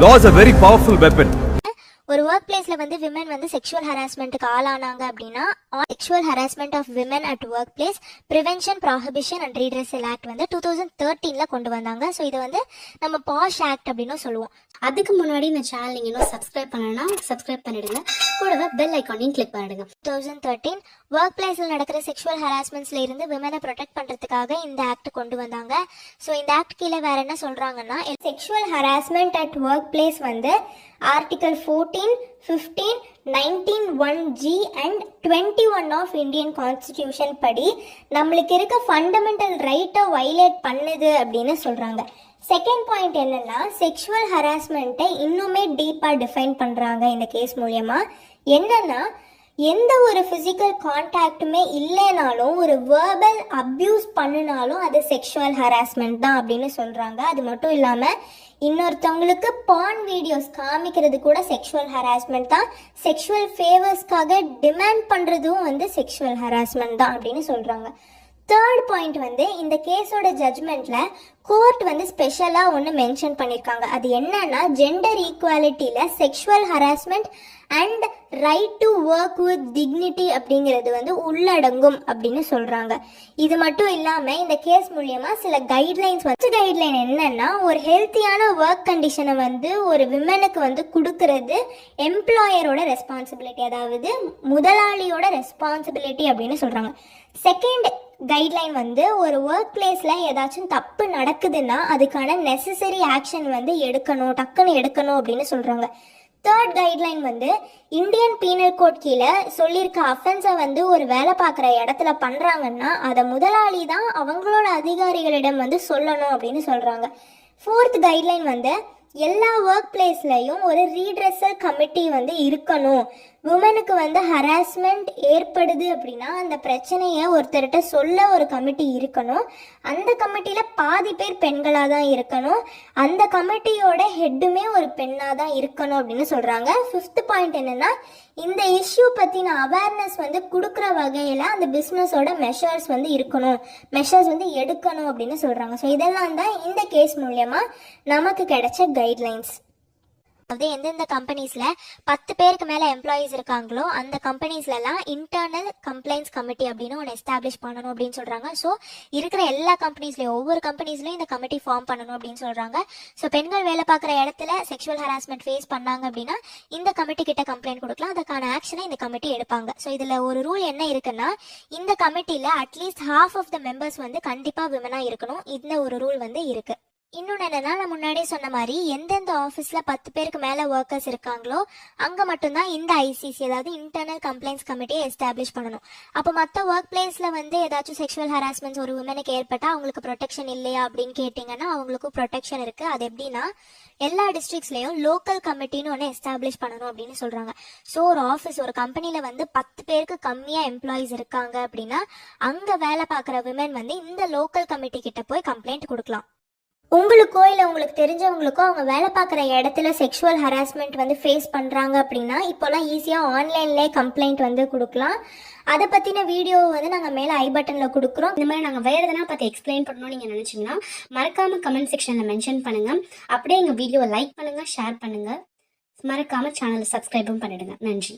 Laws a very powerful weapon ஒரு work பிளேஸ்ல வந்து விமன் வந்து செக்ஷுவல் ஹராஸ்மெண்ட்டுக்கு ஆளானாங்க அப்படின்னா sexual harassment of women at work place prevention prohibition and redressal act வந்து டூ தௌசண்ட் தேர்ட்டீனில் கொண்டு வந்தாங்க. ஸோ இதை வந்து நம்ம பாஷ் ஆக்ட் அப்படின்னு சொல்லுவோம். அதுக்கு முன்னாடி இந்த சேனல் நீங்கள் இன்னும் சப்ஸ்கிரைப் பண்ணலன்னா சப்ஸ்கிரைப் பண்ணிடுங்க. கூடவே பெல் ஐக்கானையும் கிளிக் பண்ணிடுங்க. தௌசண்ட் தேர்ட்டீன் ஒர்க் பிளேஸில் நடக்கிற செக்ஷுவல் ஹராஸ்மெண்ட்ஸ்ல இருந்து விமனை ப்ரொடெக்ட் பண்ணுறதுக்காக இந்த ஆக்ட் கொண்டு வந்தாங்க. ஸோ இந்த ஆக்ட் கீழே வேற என்ன சொல்கிறாங்கன்னா sexual harassment at work place வந்து article fourteen fifteen nineteen one G and twenty one of Indian constitution படி நம்மளுக்கு இருக்க ஃபண்டமெண்டல் ரைட்டை வைலேட் பண்ணுது அப்படின்னு சொல்கிறாங்க செகண்ட் பாயிண்ட் என்னென்னா செக்ஷுவல் ஹராஸ்மெண்ட்டை இன்னுமே டீப்பாக டிஃபைன் பண்ணுறாங்க இந்த கேஸ் மூலயமா. என்னென்னா எந்த ஒரு ஃபிசிக்கல் கான்டாக்டுமே இல்லைனாலும் ஒரு வேர்பல் அப்யூஸ் பண்ணினாலும் அது செக்ஷுவல் ஹராஸ்மெண்ட் தான் அப்படின்னு சொல்கிறாங்க அது மட்டும் இல்லாமல் இன்னொருத்தவங்களுக்கு பான் வீடியோஸ் காமிக்கிறது கூட செக்ஷுவல் ஹராஸ்மெண்ட் தான். செக்ஷுவல் ஃபேவர்ஸ்க்காக டிமாண்ட் பண்ணுறதும் வந்து செக்ஷுவல் ஹராஸ்மெண்ட் தான் அப்படின்னு சொல்கிறாங்க தேர்ட் பாயிண்ட் வந்து இந்த கேஸோட ஜட்ஜ்மெண்ட்ல கோர்ட் வந்து ஸ்பெஷலாக ஒன்று மென்ஷன் பண்ணியிருக்காங்க அது என்னன்னா gender ஈக்குவாலிட்டியில் sexual harassment and right to work with dignity அப்படிங்கிறது வந்து உள்ளடங்கும் அப்படின்னு சொல்கிறாங்க இது மட்டும் இல்லாமல் இந்த கேஸ் மூலயமா சில கைட்லைன்ஸ் வந்து கைட்லைன் என்னன்னா ஒரு ஹெல்த்தியான ஒர்க் கண்டிஷனை வந்து ஒரு விமனுக்கு வந்து கொடுக்கறது எம்ப்ளாயரோட ரெஸ்பான்சிபிலிட்டி அதாவது முதலாளியோட ரெஸ்பான்சிபிலிட்டி அப்படின்னு சொல்கிறாங்க செகண்ட் கைட்லைன் வந்து ஒரு ஒர்க் பிளேஸில் ஏதாச்சும் தப்பு நடக்குதுன்னா அதுக்கான நெசசரி ஆக்ஷன் வந்து எடுக்கணும் டக்குன்னு எடுக்கணும் அப்படின்னு சொல்கிறாங்க தேர்ட் கைட்லைன் வந்து இந்தியன் பீனல் கோட் கீழே சொல்லியிருக்க அஃபென்ஸை வந்து ஒரு வேலை பார்க்குற இடத்துல பண்ணுறாங்கன்னா அதை முதலாளி தான் அவங்களோட அதிகாரிகளிடம் வந்து சொல்லணும் அப்படின்னு சொல்கிறாங்க ஃபோர்த் கைட்லைன் வந்து எல்லா ஒர்க் பிளேஸ்லையும் ஒரு ரீட்ரெஸர் கமிட்டி வந்து இருக்கணும். உமனுக்கு வந்து ஹராஸ்மெண்ட் ஏற்படுது அப்படின்னா அந்த பிரச்சனையை ஒருத்தர்கிட்ட சொல்ல ஒரு கமிட்டி இருக்கணும். அந்த கமிட்டியில் பாதி பேர் பெண்களாக தான் இருக்கணும். அந்த கமிட்டியோட ஹெட்டுமே ஒரு பெண்ணாக தான் இருக்கணும் அப்படின்னு சொல்கிறாங்க ஃபிஃப்த் பாயிண்ட் என்னென்னா இந்த இஷ்யூ பற்றின அவேர்னஸ் வந்து கொடுக்குற வகையில் அந்த பிஸ்னஸோட மெஷர்ஸ் வந்து இருக்கணும். மெஷர்ஸ் வந்து எடுக்கணும் அப்படின்னு சொல்கிறாங்க ஸோ இதெல்லாம் தான் இந்த கேஸ் மூலயமா நமக்கு கிடைச்ச கைட்லைன்ஸ் அதாவது எந்தெந்த கம்பெனிஸில் பத்து பேருக்கு மேலே எம்ப்ளாயீஸ் இருக்காங்களோ அந்த கம்பெனிஸ்லலாம் இன்டர்னல் கம்ப்ளைண்ட்ஸ் கமிட்டி அப்படின்னு ஒன்று எஸ்டாப்ளிஷ் பண்ணணும் அப்படின்னு சொல்கிறாங்க ஸோ இருக்கிற எல்லா கம்பெனிஸ்லையும் ஒவ்வொரு கம்பெனிஸ்லையும் இந்த கமிட்டி ஃபார்ம் பண்ணணும் அப்படின்னு சொல்கிறாங்க ஸோ பெண்கள் வேலை பார்க்குற இடத்துல செக்ஷுவல் ஹராஸ்மெண்ட் ஃபேஸ் பண்ணாங்க அப்படின்னா இந்த கமிட்டி கிட்ட கம்ப்ளைண்ட் கொடுக்கலாம். அதுக்கான ஆக்ஷனை இந்த கமிட்டி எடுப்பாங்க. ஸோ இதில் ஒரு ரூல் என்ன இருக்குன்னா இந்த கமிட்டியில் at least half of the members வந்து கண்டிப்பாக விமனாக இருக்கணும். இந்த ஒரு ரூல் வந்து இருக்குது இன்னொன்று என்னன்னா நான் முன்னாடியே சொன்ன மாதிரி எந்தெந்த ஆஃபீஸில் பத்து பேருக்கு மேலே ஒர்க்கர்ஸ் இருக்காங்களோ அங்கே மட்டும்தான் இந்த ஐசிசி அதாவது இன்டர்னல் கம்ப்ளைண்ட்ஸ் கமிட்டியை எஸ்டாப்ளிஷ் பண்ணணும். அப்போ மற்ற ஒர்க் பிளேஸில் வந்து ஏதாச்சும் செக்ஷுவல் ஹராஸ்மெண்ட்ஸ் ஒரு உமனுக்கு ஏற்பட்டால் அவங்களுக்கு ப்ரொடெக்ஷன் இல்லையா அப்படின்னு கேட்டிங்கன்னா அவங்களுக்கும் ப்ரொடெக்ஷன் இருக்குது அது எப்படின்னா எல்லா டிஸ்ட்ரிக்ஸ்லையும் லோக்கல் கமிட்டின்னு ஒன்று எஸ்டாப்ளிஷ் பண்ணணும் அப்படின்னு சொல்கிறாங்க ஸோ ஒரு ஆஃபீஸ் ஒரு கம்பெனியில் வந்து பத்து பேருக்கு கம்மியாக எம்ப்ளாயீஸ் இருக்காங்க அப்படின்னா அங்கே வேலை பார்க்குற விமன் வந்து இந்த லோக்கல் கமிட்டி கிட்ட போய் கம்ப்ளைண்ட் கொடுக்கலாம். உங்களுக்கோ இல்லை உங்களுக்கு தெரிஞ்சவங்களுக்கோ அவங்க வேலை பார்க்குற இடத்துல செக்ஷுவல் ஹராஸ்மெண்ட் வந்து ஃபேஸ் பண்ணுறாங்க அப்படின்னா இப்போல்லாம் ஈஸியாக ஆன்லைன்லேயே கம்ப்ளைண்ட் வந்து கொடுக்கலாம். அதை பற்றின வீடியோ வந்து நாங்கள் மேலே ஐ பட்டனில் கொடுக்குறோம். இந்த மாதிரி நாங்கள் வேறு எதனா பார்த்து எக்ஸ்பிளைன் பண்ணணும்னு நீங்கள் நினச்சிங்கன்னா மறக்காமல் கமெண்ட் செக்ஷனில் மென்ஷன் பண்ணுங்கள் அப்படியே எங்கள் வீடியோவை லைக் பண்ணுங்கள் ஷேர் பண்ணுங்கள் மறக்காமல் சேனலை சப்ஸ்கிரைபும் பண்ணிடுங்க. நன்றி.